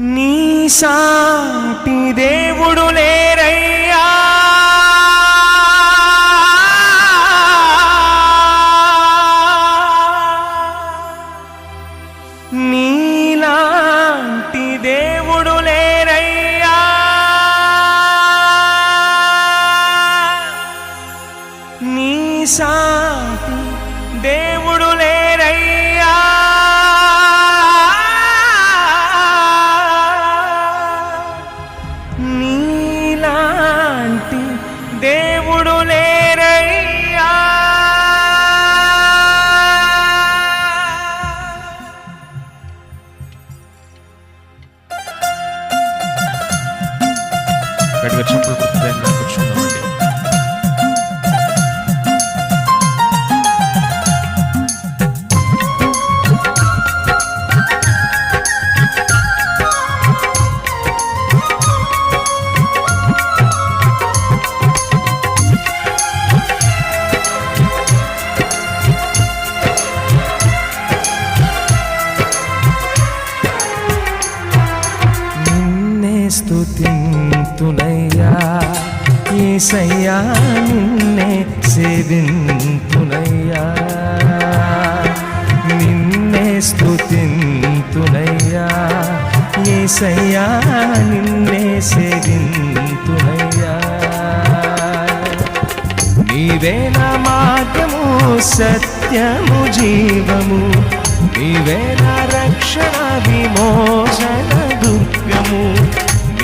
నీ సాటి దేవుడు లేరయ్యా. నీలాంటి దేవుడు లేరయ్యా. నీ సాటి నిన్నే స్తుతింతునయ్యా ఏసయ్యా నిన్నే సేవింతునయ్యా. నిన్నే స్తుతింతునయ్యా. ఏసయ్యా నిన్నే సేవింతునయ్యా. నీవే నా మార్గము సత్యము జీవము. నీవే నా రక్షణ విమోచన దుర్గము.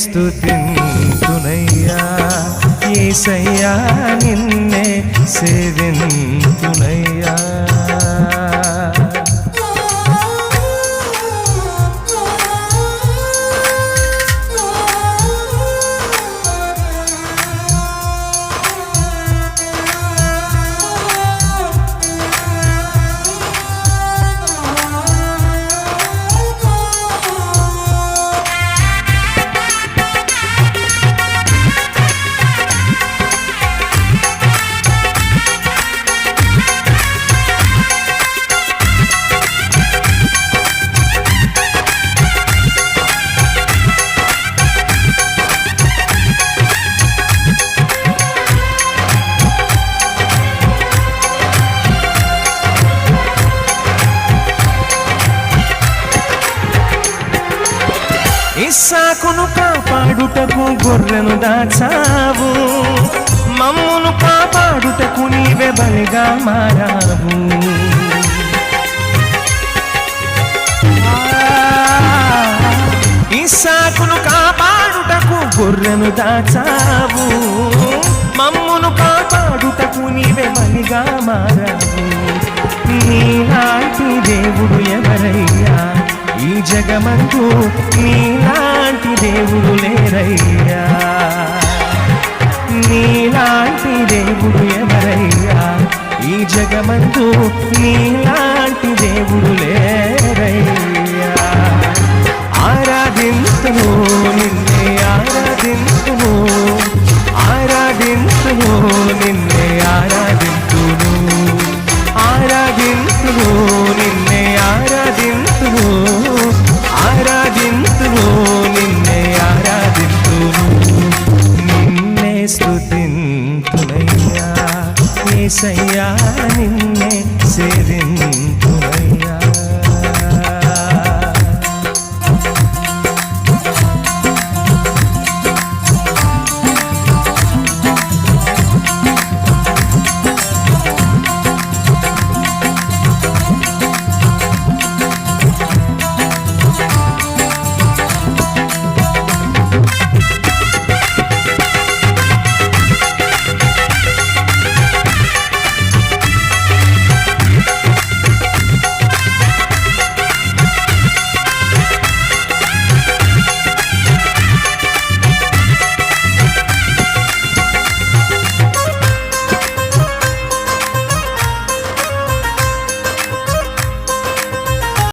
నిన్నే స్తుతింతునయ్యా ఏసయ్యా నిన్నే సేవింతునయ్యా. కాపాడుటకు గొర్రెను దాచావు. మమ్మును కాపాడుటకు నీవే బలిగా మారావు. ఇసాకును కాపాడుటకు గొర్రెను దాచావు. మమ్మును కాపాడుటకు నీవే బలిగా మారావు. నీలాంటి దేవుడు ఎవరయ్యా? ఈ జగమందు నీలాంటి దేవుడు లేరయ్యా. నీలాంటి దేవుడు ఎవరయ్యా. ఈ జగమందు నీలాంటి దేవుడు లేరయ్యా. ఏసయ్యా నిన్నే సేవింతునయ్యా